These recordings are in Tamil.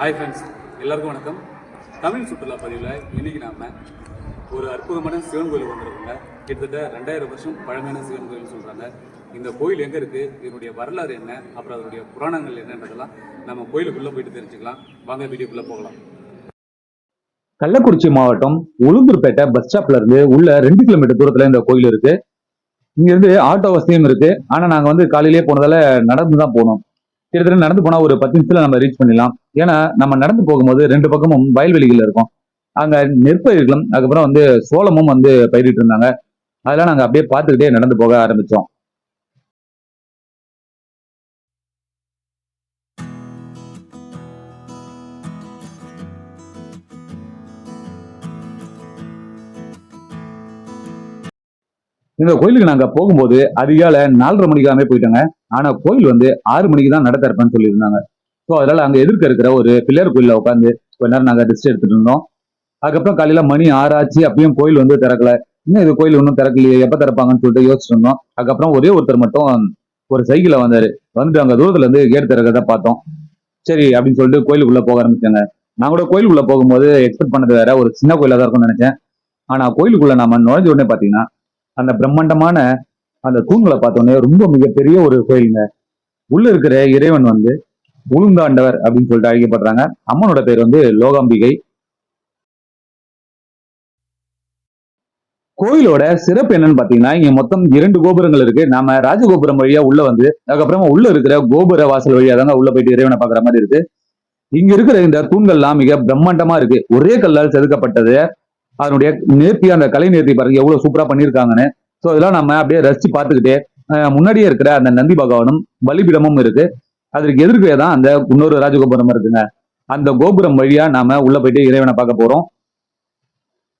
ஹாய் ஃப்ரெண்ட்ஸ் எல்லாருக்கும் வணக்கம். தமிழ் சுற்றுலா பதிவில் இன்னைக்கு நாம் ஒரு அற்புதமான சிவன் கோயில் வந்திருக்கோங்க. கிட்டத்தட்ட ரெண்டாயிரம் வருஷம் பழமையான சிவன் கோயில்னு சொல்கிறாங்க இந்த கோயில் எங்கே இருக்குது இதனுடைய வரலாறு என்ன? அப்புறம் அதனுடைய புராணங்கள் என்னன்றதெல்லாம் நம்ம கோயிலுக்குள்ளே போயிட்டு தெரிஞ்சுக்கலாம். வாங்க வீடியோக்குள்ளே போகலாம். கள்ளக்குறிச்சி மாவட்டம் உளுந்தூர்பேட்டை பஸ் ஸ்டாப்ல இருந்து உள்ள ரெண்டு கிலோமீட்டர் தூரத்துல இந்த கோயில் இருக்கு. இங்க இருந்து ஆட்டோ வசதியும் இருக்கு. ஆனா நாங்க வந்து காலையிலேயே போனதால நடந்து தான் போனோம். கிட்டத்தட்ட நடந்து போனா ஒரு பத்து நிமிஷத்துல நம்ம ரீச் பண்ணிடலாம். ஏன்னா நம்ம நடந்து போகும்போது ரெண்டு பக்கமும் வயல்வெளிகள் இருக்கும். அங்க நெற்பயிர்களும் அதுக்கப்புறம் வந்து சோளமும் வந்து பயிரிட்டு இருந்தாங்க. அதெல்லாம் நாங்க அப்படியே பார்த்துக்கிட்டே நடந்து போக ஆரம்பிச்சோம். இந்த கோயிலுக்கு நாங்க போகும்போது அதிகாலை நாலரை மணிக்காமே போயிட்டோங்க. ஆனா கோயில் வந்து ஆறு மணிக்கு தான் நட திறப்பேன்னு சொல்லியிருந்தாங்க. ஸோ அதனால அங்க எதிர்க்க இருக்கிற ஒரு பிள்ளையார் கோயில உட்காந்து கொஞ்ச நேரம் நாங்க ரெஸ்ட் எடுத்துட்டு இருந்தோம். அதுக்கப்புறம் காலையில மணி ஆறாச்சு அப்பயும் கோயில் வந்து திறக்கல. இன்னும் இது கோயில் ஒன்றும் திறக்கலையே எப்ப திறப்பாங்கன்னு சொல்லிட்டு யோசிச்சுட்டு இருந்தோம். அதுக்கப்புறம் ஒரே ஒருத்தர் மட்டும் ஒரு சைக்கிளை வந்தாரு. வந்துட்டு அங்க தூரத்துல இருந்து கேட் திறக்கிறத பார்த்தோம். சரி அப்படின்னு சொல்லிட்டு கோயிலுக்குள்ள போக ஆரம்பிச்சாங்க. நான் கூட கோயிலுக்குள்ள போகும்போது எக்ஸ்பெக்ட் பண்ணது வேற ஒரு சின்ன கோயிலா தான் இருக்கும்னு நினைச்சேன். ஆனா கோயிலுக்குள்ள நாம நுழைஞ்ச உடனே பாத்தீங்கன்னா அந்த பிரம்மாண்டமான அந்த தூண்களை பார்த்தோன்னே ரொம்ப மிகப்பெரிய ஒரு கோயிலுங்க. உள்ள இருக்கிற இறைவன் வந்து உளுந்தாண்டவர் அப்படின்னு சொல்லிட்டு அழைக்கப்படுறாங்க. அம்மனோட பேர் வந்து லோகாம்பிகை. கோயிலோட சிறப்பு என்னன்னு பாத்தீங்கன்னா இங்க மொத்தம் இரண்டு கோபுரங்கள் இருக்கு. நாம ராஜகோபுரம் வழியா உள்ள வந்து அதுக்கப்புறமா உள்ள இருக்கிற கோபுர வாசல் வழியா தாங்க உள்ள போயிட்டு இறைவனை பாக்குற மாதிரி இருக்கு. இங்க இருக்கிற இந்த தூண்கள்லாம் மிக பிரம்மாண்டமா இருக்கு. ஒரே கல்லால் செதுக்கப்பட்டது. அதனுடைய நேர்த்தி அந்த கலை நேர்த்தி பாருங்க எவ்வளவு சூப்பரா பண்ணியிருக்காங்கன்னு. ஸோ இதெல்லாம் நம்ம அப்படியே ரசிச்சு பார்த்துக்கிட்டே முன்னாடியே இருக்கிற அந்த நந்தி பகவானும் பலிபீடமும் இருக்கு. அதற்கு எதிர்க்கவே தான் அந்த இன்னொரு ராஜகோபுரம் இருக்குங்க. அந்த கோபுரம் வழியா நாம உள்ள போயிட்டு இறைவனை பார்க்க போறோம்.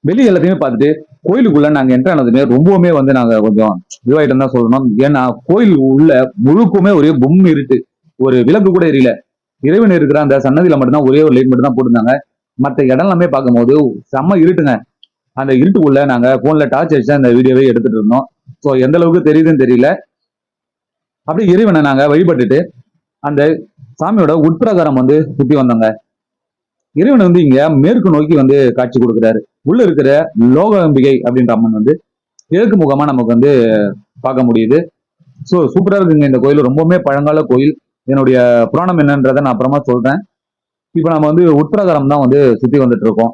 வெளியே எல்லாத்தையுமே பார்த்துட்டு கோயிலுக்குள்ள நாங்க என்ட்ரு ஆனதுமே ரொம்பவுமே வந்து நாங்க கொஞ்சம் இதுவாயிட்டு தான் சொல்லணும். ஏன்னா கோயில் உள்ள முழுக்குமே ஒரே பொம் இருட்டு ஒரு விளக்கு கூட எரியல. இறைவன் இருக்கிற அந்த சன்னதியில மட்டும்தான் ஒரே ஒரு லைட் மட்டும் தான் போட்டிருந்தாங்க. மற்ற இடம் எல்லாமே பார்க்கும்போது செம்ம இருட்டுங்க. அந்த இருட்டுக்குள்ள நாங்க போன்ல டார்ச் அடிச்சு அந்த வீடியோவே எடுத்துட்டு இருந்தோம். ஸோ எந்த அளவுக்கு தெரியுதுன்னு தெரியல. அப்படியே இறைவனை நாங்க வழிபட்டுட்டு அந்த சாமியோட உட்பிரகாரம் வந்து சுற்றி வந்தோங்க. இறைவன் வந்து இங்க மேற்கு நோக்கி வந்து காட்சி கொடுக்குறாரு. உள்ள இருக்கிற லோகாம்பிகை அப்படின்ற அம்மன் வந்து கிழக்கு முகமா நமக்கு வந்து பார்க்க முடியுது. ஸோ சூப்பரா இருக்குங்க இந்த கோயில். ரொம்பவுமே பழங்கால கோயில். என்னுடைய புராணம் என்னன்றதை நான் அப்புறமா சொல்றேன். இப்போ நம்ம வந்து உட்பிரகாரம் தான் வந்து சுத்தி வந்துட்டு இருக்கோம்.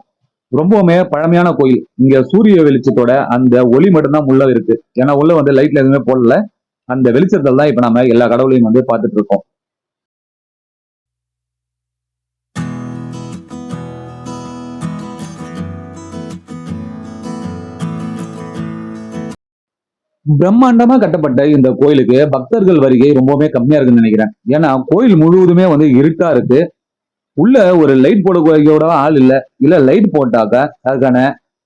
ரொம்பவுமே பழமையான கோயில். இங்க சூரிய வெளிச்சத்தோட அந்த ஒளி மட்டும்தான் உள்ள இருக்கு. ஏன்னா உள்ள வந்து லைட்ல எதுவுமே போடல. அந்த வெளிச்சத்தில் தான் இப்ப நம்ம எல்லா கடவுளையும் வந்து பார்த்துட்டு இருக்கோம். பிரம்மாண்டமா கட்டப்பட்ட இந்த கோயிலுக்கு பக்தர்கள் வருகை ரொம்பவுமே கம்மியா இருக்குன்னு நினைக்கிறேன். ஏன்னா கோயில் முழுவதுமே வந்து இருட்டா இருக்கு. உள்ள ஒரு லைட் போடக்கூட ஆள் இல்ல. இல்ல லைட் போட்டாக்க அதுக்கான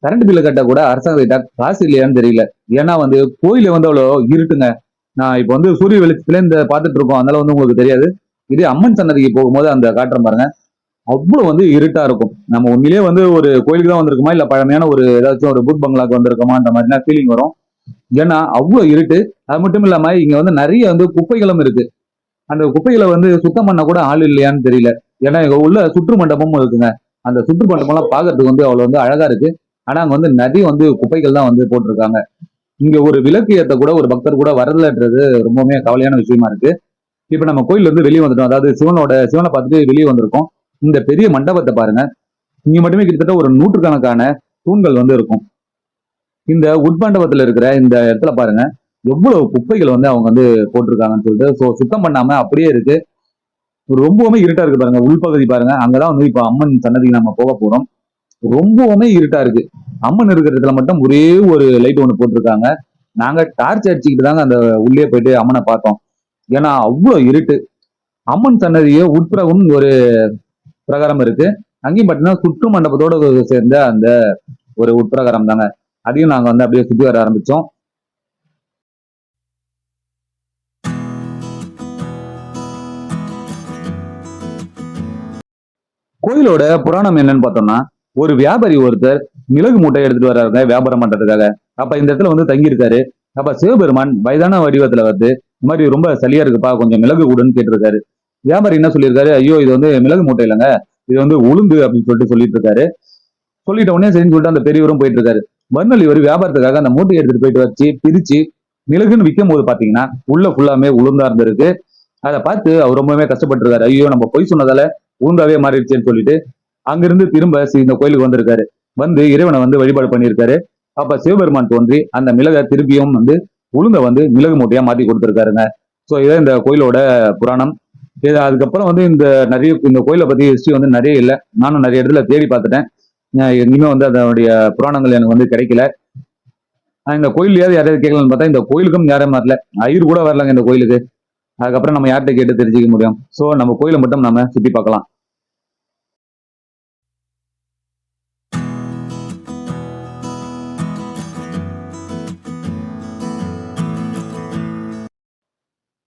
கரண்ட் பில்லு கட்ட கூட அரசாங்கத்திட்ட காசு இல்லையான்னு தெரியல. ஏன்னா வந்து கோயில வந்து அவ்வளோ இருட்டுங்க. நான் இப்போ வந்து சூரிய வெளிச்சத்துல இந்த பார்த்துட்டு இருக்கோம். அதனால வந்து உங்களுக்கு தெரியாது. இதே அம்மன் சன்னதிக்கு போகும்போது அந்த காட்டுற பாருங்க. அவ்வளோ வந்து இருட்டா இருக்கும். நம்ம உண்மையிலேயே வந்து ஒரு கோயிலுக்கு தான் வந்திருக்குமா? இல்ல பழமையான ஒரு ஏதாச்சும் ஒரு புட் பங்களாக்கு வந்திருக்கோமான்ற மாதிரினா ஃபீலிங் வரும். ஏன்னா அவ்வளோ இருட்டு. அது மட்டும் இல்லாம இங்க வந்து நிறைய வந்து குப்பைகளும் இருக்கு. அந்த குப்பைகளை வந்து சுத்தம் பண்ண கூட ஆள் இல்லையான்னு தெரியல. ஏன்னா இங்க உள்ள சுற்று மண்டபமும் இருக்குங்க. அந்த சுற்று மண்டபம்லாம் பார்க்கறதுக்கு வந்து அவ்வளவு வந்து அழகா இருக்கு. ஆனா அங்க வந்து நதி வந்து குப்பைகள் தான் வந்து போட்டிருக்காங்க. இங்க ஒரு விளக்கு ஏத்த கூட ஒரு பக்தர் கூட வரலன்றது ரொம்பவுமே கவலையான விஷயமா இருக்கு. இப்ப நம்ம கோயில் இருந்து வெளியே வந்துட்டோம். அதாவது சிவனோட சிவனை பார்த்துட்டு வெளியே வந்திருக்கோம். இந்த பெரிய மண்டபத்தை பாருங்க. இங்க மட்டுமே கிட்டத்தட்ட ஒரு நூற்றுக்கணக்கான தூண்கள் வந்து இருக்கும். இந்த உட்மண்டபத்துல இருக்கிற இந்த இடத்துல பாருங்க. எவ்வளவு குப்பைகள் வந்து அவங்க வந்து போட்டிருக்காங்கன்னு சொல்லிட்டு ஸோ சுத்தம் பண்ணாம அப்படியே இருக்கு. ரொம்பவுமே இருட்டா இருக்கு பாருங்க. உள்பகுதி பாருங்க. அங்கதான் வந்து இப்ப அம்மன் சன்னதிக்கு நம்ம போக போறோம். ரொம்பவுமே இருட்டா இருக்கு. அம்மன் இருக்கிற இடத்துல மட்டும் ஒரே ஒரு லைட் ஒன்று போட்டிருக்காங்க. நாங்க டார்ச் அடிச்சுக்கிட்டு தாங்க அந்த உள்ளே போயிட்டு அம்மனை பார்த்தோம். ஏன்னா அவ்வளோ இருட்டு. அம்மன் சன்னதியே உட்புறவும் ஒரு பிரகாரம் இருக்கு. அங்கேயும் பார்த்தீங்கன்னா சுற்று மண்டபத்தோட சேர்ந்த அந்த ஒரு உட்பிரகாரம் தாங்க. அதையும் நாங்க வந்து அப்படியே சுத்தி வர ஆரம்பிச்சோம். கோயிலோட புராணம் என்னன்னு பார்த்தோம்னா ஒரு வியாபாரி ஒருத்தர் மிளகு மூட்டை எடுத்துட்டு வர்றாருங்க வியாபாரம் பண்றதுக்காக. அப்ப இந்த இடத்துல வந்து தங்கியிருக்காரு. அப்ப சிவபெருமான் வயதான வடிவத்துல வந்து இந்த மாதிரி ரொம்ப சளியா இருக்குப்பா கொஞ்சம் மிளகு கூடுன்னு கேட்டிருக்காரு. வியாபாரி என்ன சொல்லியிருக்காரு? ஐயோ இது வந்து மிளகு மூட்டை இல்லைங்க இது வந்து உளுந்து அப்படின்னு சொல்லிட்டு சொல்லிட்டு இருக்காரு சொல்லிட்ட உடனே சரின்னு சொல்லிட்டு அந்த பெரியவரும் போயிட்டு இருக்காரு மறுநாள் இவர் வியாபாரத்துக்காக அந்த மூட்டையை எடுத்துட்டு போயிட்டு வச்சு பிரிச்சு மிளகுன்னு விற்கும் போது பாத்தீங்கன்னா உள்ள ஃபுல்லாமே உளுந்தா இருந்திருக்கு. அதை பார்த்து அவர் ரொம்பவே கஷ்டப்பட்டிருக்காரு. ஐயோ நம்ம பொய் சொன்னதால உளுந்தாவே மாறிடுச்சேன்னு சொல்லிட்டு அங்கிருந்து திரும்ப இந்த கோயிலுக்கு வந்திருக்காரு. வந்து இறைவனை வந்து வழிபாடு பண்ணியிருக்காரு. அப்ப சிவபெருமான் தோன்றி அந்த மிளகை திருப்பியும் வந்து உளுந்த வந்து மிளகு மூட்டையா மாத்தி கொடுத்துருக்காருங்க. ஸோ இதான் இந்த கோயிலோட புராணம். இது அதுக்கப்புறம் வந்து இந்த நிறைய இந்த கோயிலை பத்தி ஹிஸ்டரி வந்து நிறைய இல்லை. நானும் நிறைய இடத்துல தேடி பார்த்துட்டேன். எங்கேயுமே வந்து அதனுடைய புராணங்கள் எனக்கு வந்து கிடைக்கல. இந்த கோயிலையாவது யாராவது கேட்கலன்னு பார்த்தா இந்த கோயிலுக்கும் யாரும் வரல. ஐயர் கூட வரலங்க இந்த கோயிலுக்கு. அதுக்கப்புறம் நம்ம யார்கிட்ட கேட்டு தெரிஞ்சுக்க முடியும். ஸோ நம்ம கோயிலை மட்டும் நம்ம சுத்தி பார்க்கலாம்.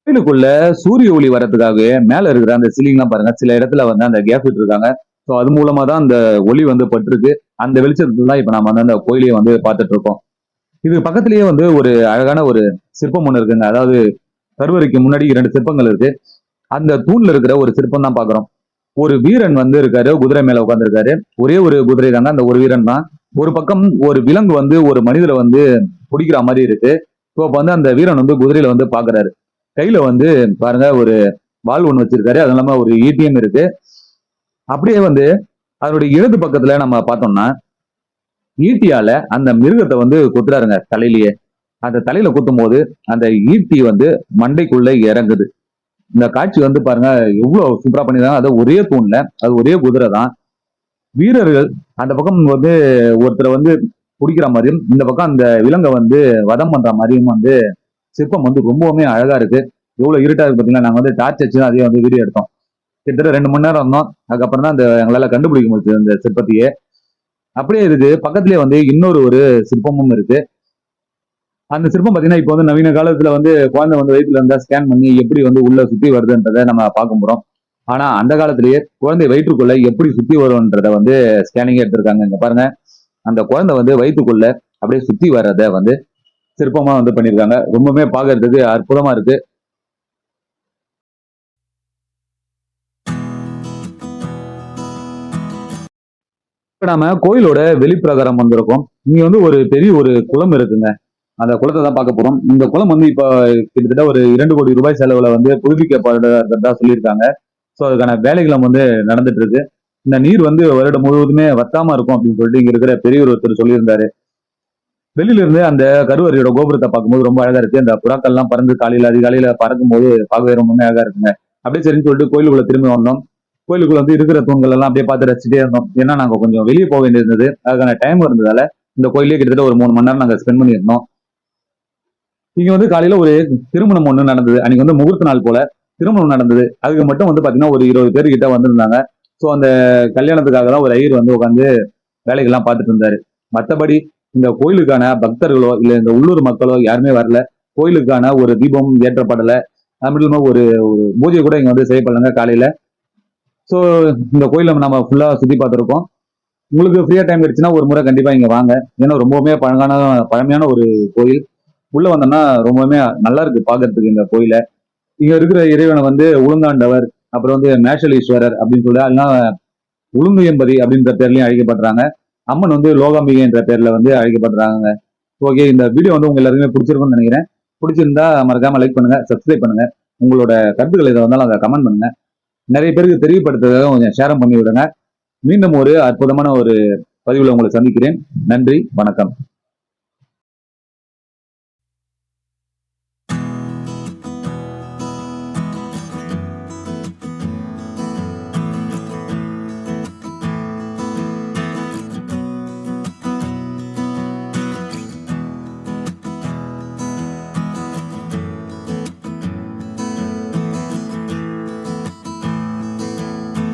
கோயிலுக்குள்ள சூரிய ஒளி வரதுக்காகவே மேல இருக்கிற அந்த சீலிங்லாம் பாருங்க. சில இடத்துல வந்து அந்த கேப் இருக்காங்க. ஸோ அது மூலமா தான் அந்த ஒளி வந்து பட்டிருக்கு. அந்த வெளிச்சத்துல தான் இப்ப நம்ம வந்து அந்த கோயிலையே வந்து பார்த்துட்டு இருக்கோம். இது பக்கத்துலயே வந்து ஒரு அழகான ஒரு சிற்பம் ஒன்று இருக்குங்க. அதாவது கருவறைக்கு முன்னாடி இரண்டு சிற்பங்கள் இருக்கு. அந்த தூண்ல இருக்கிற ஒரு சிற்பம் தான் பாக்குறோம் ஒரு வீரன் வந்து இருக்காரு குதிரை மேல உட்காந்துருக்காரு ஒரே ஒரு குதிரை தாங்க அந்த ஒரு வீரன் தான். ஒரு பக்கம் ஒரு விலங்கு வந்து ஒரு மனிதரை வந்து பிடிக்கிற மாதிரி இருக்கு. ஸோ அப்போ வந்து அந்த வீரன் வந்து குதிரையில வந்து பாக்குறாரு. கையில வந்து பாருங்க ஒரு வாள் ஒன்று வச்சிருக்காரு. அது இல்லாம ஒரு ஏடிஎம் இருக்கு. அப்படியே வந்து அதனுடைய இடது பக்கத்துல நம்ம பார்த்தோம்னா ஈட்டியால அந்த மிருகத்தை வந்து கொத்துறாருங்க தலையிலேயே. அந்த தலையில குத்தும் போது அந்த ஈட்டி வந்து மண்டைக்குள்ள இறங்குது. இந்த காட்சி வந்து பாருங்க எவ்வளவு சூப்பரா பண்ணிருக்காங்க அது ஒரே தூண்ல அது ஒரே குதிரை தான். வீரர்கள் அந்த பக்கம் வந்து ஒருத்தரை வந்து பிடிக்கிற மாதிரியும் இந்த பக்கம் அந்த விலங்கை வந்து வதம் பண்ற மாதிரியும் வந்து சிற்பம் வந்து ரொம்பவுமே அழகா இருக்கு. எவ்வளவு இருட்டா இருக்கு பாத்தீங்கன்னா நாங்க வந்து டார்ச் வச்சு தான் அதையும் வந்து வீடியோ எடுத்தோம். கிட்டத்தட்ட ரெண்டு மணி நேரம் இருந்தோம். அதுக்கப்புறம் தான் அந்த எங்களால கண்டுபிடிக்க முடியுது அந்த சிற்பத்தையே. அப்படியே இருக்கு பக்கத்துலயே வந்து இன்னொரு ஒரு சிற்பமும் இருக்கு. அந்த சிற்பம் பாத்தீங்கன்னா இப்போ வந்து நவீன காலத்துல வந்து குழந்தை வந்து வயிற்றுல இருந்தா ஸ்கேன் பண்ணி எப்படி வந்து உள்ள சுத்தி வருதுன்றதை நம்ம பார்க்க போறோம். ஆனா அந்த காலத்திலேயே குழந்தை வயிற்றுக்குள்ள எப்படி சுத்தி வரும்ன்றத வந்து ஸ்கேனிங் எடுத்திருக்காங்க. இங்க பாருங்க. அந்த குழந்தை வந்து வயிற்றுக்குள்ள அப்படியே சுத்தி வர்றத வந்து சிற்பமா வந்து பண்ணியிருக்காங்க. ரொம்பவுமே பார்க்கறதுக்கு அற்புதமா இருக்கு. இப்ப நாம கோயிலோட வெளிப்பிரகாரம் வந்திருக்கோம். இங்க வந்து ஒரு பெரிய ஒரு குளம் இருக்குங்க. அந்த குளத்தை தான் பார்க்க போறோம். இந்த குளம் வந்து இப்போ கிட்டத்தட்ட ஒரு இரண்டு கோடி ரூபாய் செலவுல வந்து புதுப்பிக்கப்படுறதா சொல்லியிருக்காங்க. ஸோ அதுக்கான வேலைகளும் வந்து நடந்துட்டு இருக்கு இந்த நீர் வந்து வருடம் முழுவதுமே வத்தாம இருக்கும் அப்படின்னு சொல்லிட்டு இங்க இருக்கிற பெரியவர் ஒருத்தர் சொல்லியிருந்தாரு. வெளியில இருந்து அந்த கருவறையோட கோபுரத்தை பார்க்கும்போது ரொம்ப அழகா இருக்கு. அந்த புறாக்கள்லாம் பறந்து காலையில அதிகாலையில பறக்கும் போது பார்க்கவே ரொம்பவுமே அழகா இருக்குங்க. அப்படியே சரின்னு சொல்லிட்டு கோயிலுக்குள்ள திரும்பி வந்தோம். கோயிலுக்குள்ள வந்து இருக்கிற தூண்கள் எல்லாம் அப்படியே பார்த்து ரசிச்சுட்டே இருந்தோம். ஏன்னா நாங்க கொஞ்சம் வெளியே போக வேண்டியிருந்தது. அதுக்கான டைம் இருந்ததால இந்த கோயிலே கிட்டத்தட்ட ஒரு மூணு மணி நேரம் நாங்க ஸ்பெண்ட் பண்ணியிருந்தோம். இங்க வந்து காலையில ஒரு திருமணம் ஒண்ணு நடந்தது. அன்னைக்கு வந்து முகூர்த்த நாள் போல திருமணம் நடந்தது. அதுக்கு மட்டும் வந்து பாத்தீங்கன்னா ஒரு இருபது பேர் கிட்ட வந்திருந்தாங்க. ஸோ அந்த கல்யாணத்துக்காக தான் ஒரு ஐயர் வந்து உட்காந்து வேலைகள்லாம் பார்த்துட்டு இருந்தாரு. மற்றபடி இந்த கோயிலுக்கான பக்தர்களோ இல்லை இந்த உள்ளூர் மக்களோ யாருமே வரல. கோயிலுக்கான ஒரு தீபம் ஏற்றப்படலை. அது மட்டும் இல்லாமல் ஒரு ஒரு பூஜை கூட இங்கே வந்து செய்யப்படலைங்க காலையில். ஸோ இந்த கோயிலை நம்ம ஃபுல்லாக சுற்றி பார்த்துருக்கோம் உங்களுக்கு ஃப்ரீயாக டைம் கிடைச்சுன்னா ஒரு முறை கண்டிப்பாக இங்கே வாங்க. ஏன்னா ரொம்பவுமே பழங்கான பழமையான ஒரு கோயில். உள்ள வந்தோம்னா ரொம்பவுமே நல்லா இருக்கு பாக்குறதுக்கு இந்த கோயிலை. இங்க இருக்கிற இறைவனை வந்து உளுந்தாண்டவர் அப்புறம் வந்து மேஷலீஸ்வரர் அப்படின்னு சொல்லி அதெல்லாம் உளுந்து எம்பதி அப்படின்ற பேர்லயும் அழைக்கப்படுறாங்க. அம்மன் வந்து லோகாம்பிகை என்ற பேர்ல வந்து அழைக்கப்படுறாங்க. ஓகே இந்த வீடியோ வந்து உங்க எல்லாருக்குமே பிடிச்சிருக்கும்னு நினைக்கிறேன். பிடிச்சிருந்தா மறக்காம லைக் பண்ணுங்க சப்ஸ்கிரைப் பண்ணுங்க. உங்களோட கருத்துக்கள் எதை வந்தாலும் அதை கமெண்ட் பண்ணுங்க. நிறைய பேருக்கு தெரியப்படுத்துறதுக்காக கொஞ்சம் ஷேரம் பண்ணி விடுங்க மீண்டும் ஒரு அற்புதமான ஒரு பதிவில் உங்களை சந்திக்கிறேன். நன்றி வணக்கம்.